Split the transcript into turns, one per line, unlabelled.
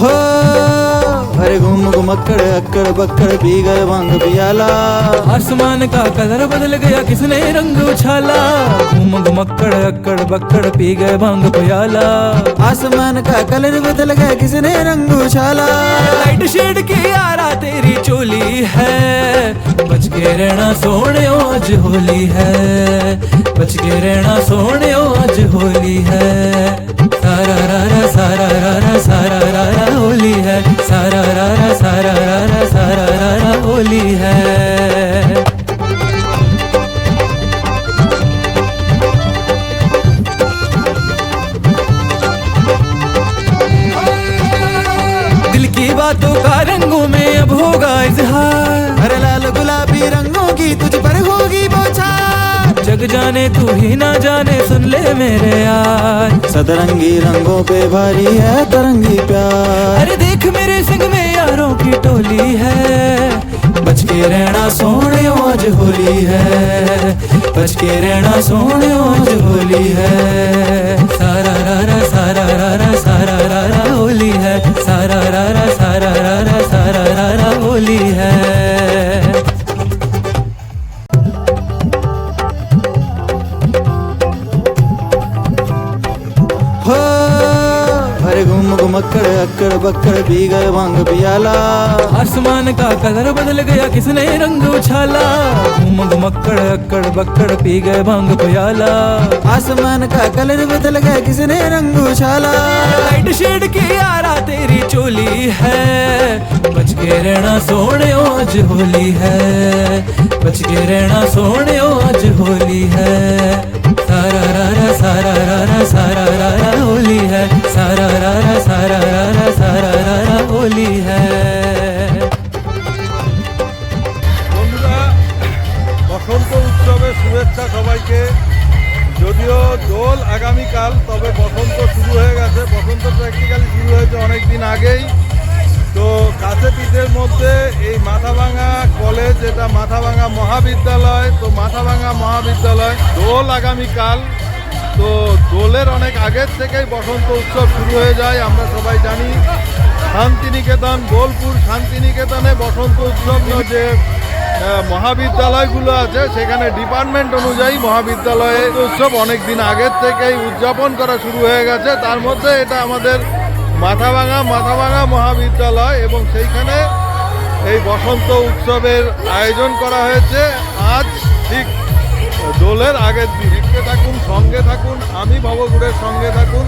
हो अरे घूम घुम अक्कड़ अक्कड़ बक्कड़ भाँग पियाला
आसमान का कलर बदल गया किसने रंग उछाला? घूम घुमक्कड़ अक्कड़ बक्कड़ पी गए भाँग प्याला
आसमान का कलर बदल गया किसने रंग उछाला?
लाइट शेड की यारा तेरी चोली है। बच के रहना सोने आज होली है। बच के रहना सोने आज होली है। सारा रारा सारा रारा सारा रारा होली है। सारा रारा सारा रारा सारा रारा होली है। दिल की बातों का रंगों में होगी
बौछार
जग जाने तू ही ना जाने सुन ले मेरे यार।
सतरंगी रंगों पे भारी है तरंगी प्यार।
अरे देख मेरे संग में यारों की टोली है। बच के रहना सोने आज होली है। बच के रहना सोने आज होली है।
घूम घुम अक्कड़ बक्कड़ गए भाँग पियाला
आसमान का कलर बदल गया किसने रंग उछाला? घूम घुमक्कड़ अक्कड़ बक्कड़ पी गए भाँग प्याला
आसमान का कलर बदल गया किसने रंग उछाला?
लाइट शेड की यारा तेरी चोली है। बच के रहना सोने आज होली है। बच के रहना सोने आज होली है। सारा रारा सारा रारा হ্যাঁ
বন্ধুরা, বসন্ত উৎসবের শুভেচ্ছা সবাইকে। যদিও দোল আগামীকাল, তবে বসন্ত শুরু হয়ে গেছে। বসন্ত প্র্যাকটিক্যালি শুরু হয়েছে অনেক দিন আগেই। তো কাছে পিঠের মধ্যে এই মাথাভাঙা কলেজ যেটা মাথাভাঙা মহাবিদ্যালয়। তো মাথাভাঙা মহাবিদ্যালয়, দোল আগামীকাল। তো দোলের অনেক আগের থেকেই বসন্ত উৎসব শুরু হয়ে যায়, আমরা সবাই জানি। শান্তিনিকেতন, বোলপুর শান্তিনিকেতনে বসন্ত উৎসব যে মহাবিদ্যালয়গুলো আছে, সেখানে ডিপার্টমেন্ট অনুযায়ী মহাবিদ্যালয়ে উৎসব অনেক দিন আগের থেকেই উদযাপন করা শুরু হয়ে গেছে। তার মধ্যে এটা আমাদের মাথাভাঙা মাথাভাঙা মহাবিদ্যালয় এবং সেইখানে এই বসন্ত উৎসবের আয়োজন করা হয়েছে। আজ ঠিক দোলের আগের দিন। দেখতে থাকুন, সঙ্গে থাকুন, আমি ভবগুড়ের সঙ্গে থাকুন।